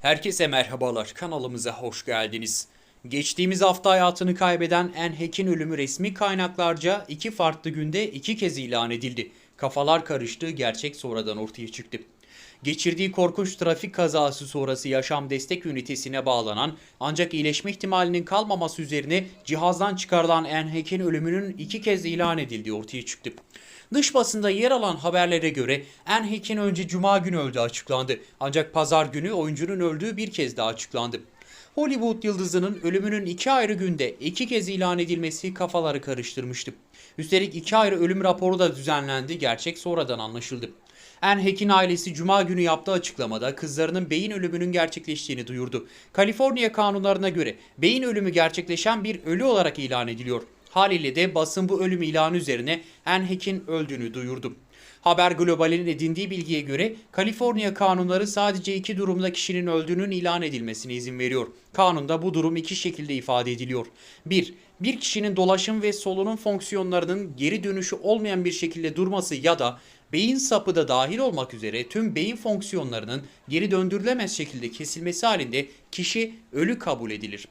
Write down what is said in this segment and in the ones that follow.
Herkese merhabalar, kanalımıza hoş geldiniz. Geçtiğimiz hafta hayatını kaybeden Enhek'in ölümü resmi kaynaklarca iki farklı günde iki kez ilan edildi. Kafalar karıştı, gerçek sonradan ortaya çıktı. Geçirdiği korkunç trafik kazası sonrası yaşam destek ünitesine bağlanan ancak iyileşme ihtimalinin kalmaması üzerine cihazdan çıkarılan Enhek'in ölümünün iki kez ilan edildiği ortaya çıktı. Dış basında yer alan haberlere göre Enhek'in önce cuma günü öldüğü açıklandı. Ancak pazar günü oyuncunun öldüğü bir kez daha açıklandı. Hollywood yıldızının ölümünün iki ayrı günde iki kez ilan edilmesi kafaları karıştırmıştı. Üstelik iki ayrı ölüm raporu da düzenlendi, gerçek sonradan anlaşıldı. Enhek'in ailesi cuma günü yaptığı açıklamada kızlarının beyin ölümünün gerçekleştiğini duyurdu. Kaliforniya kanunlarına göre beyin ölümü gerçekleşen bir ölü olarak ilan ediliyor. Haliyle de basın bu ölüm ilanı üzerine Enhek'in öldüğünü duyurdu. Haber Global'in edindiği bilgiye göre Kaliforniya kanunları sadece iki durumda kişinin öldüğünün ilan edilmesine izin veriyor. Kanunda bu durum iki şekilde ifade ediliyor. 1. Bir kişinin dolaşım ve solunum fonksiyonlarının geri dönüşü olmayan bir şekilde durması ya da beyin sapı da dahil olmak üzere tüm beyin fonksiyonlarının geri döndürülemez şekilde kesilmesi halinde kişi ölü kabul edilir.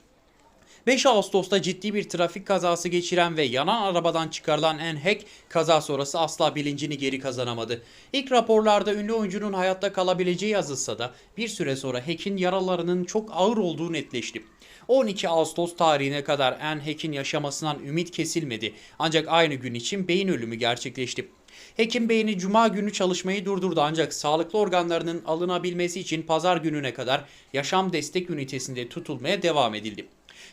5 Ağustos'ta ciddi bir trafik kazası geçiren ve yanan arabadan çıkarılan Enhek kaza sonrası asla bilincini geri kazanamadı. İlk raporlarda ünlü oyuncunun hayatta kalabileceği yazılsa da bir süre sonra Hack'in yaralarının çok ağır olduğu netleşti. 12 Ağustos tarihine kadar Enhek'in yaşamasından ümit kesilmedi ancak aynı gün için beyin ölümü gerçekleşti. Hekim beyni cuma günü çalışmayı durdurdu ancak sağlıklı organlarının alınabilmesi için pazar gününe kadar yaşam destek ünitesinde tutulmaya devam edildi.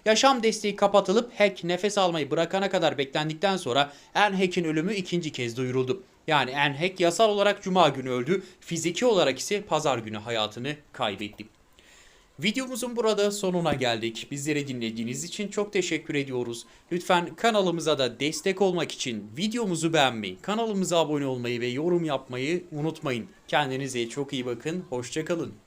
Yaşam desteği kapatılıp Hack nefes almayı bırakana kadar beklendikten sonra Enhack'in ölümü ikinci kez duyuruldu. Yani Enhack yasal olarak cuma günü öldü, fiziki olarak ise pazar günü hayatını kaybetti. Videomuzun burada sonuna geldik. Bizleri dinlediğiniz için çok teşekkür ediyoruz. Lütfen kanalımıza da destek olmak için videomuzu beğenmeyi, kanalımıza abone olmayı ve yorum yapmayı unutmayın. Kendinize çok iyi bakın. Hoşçakalın.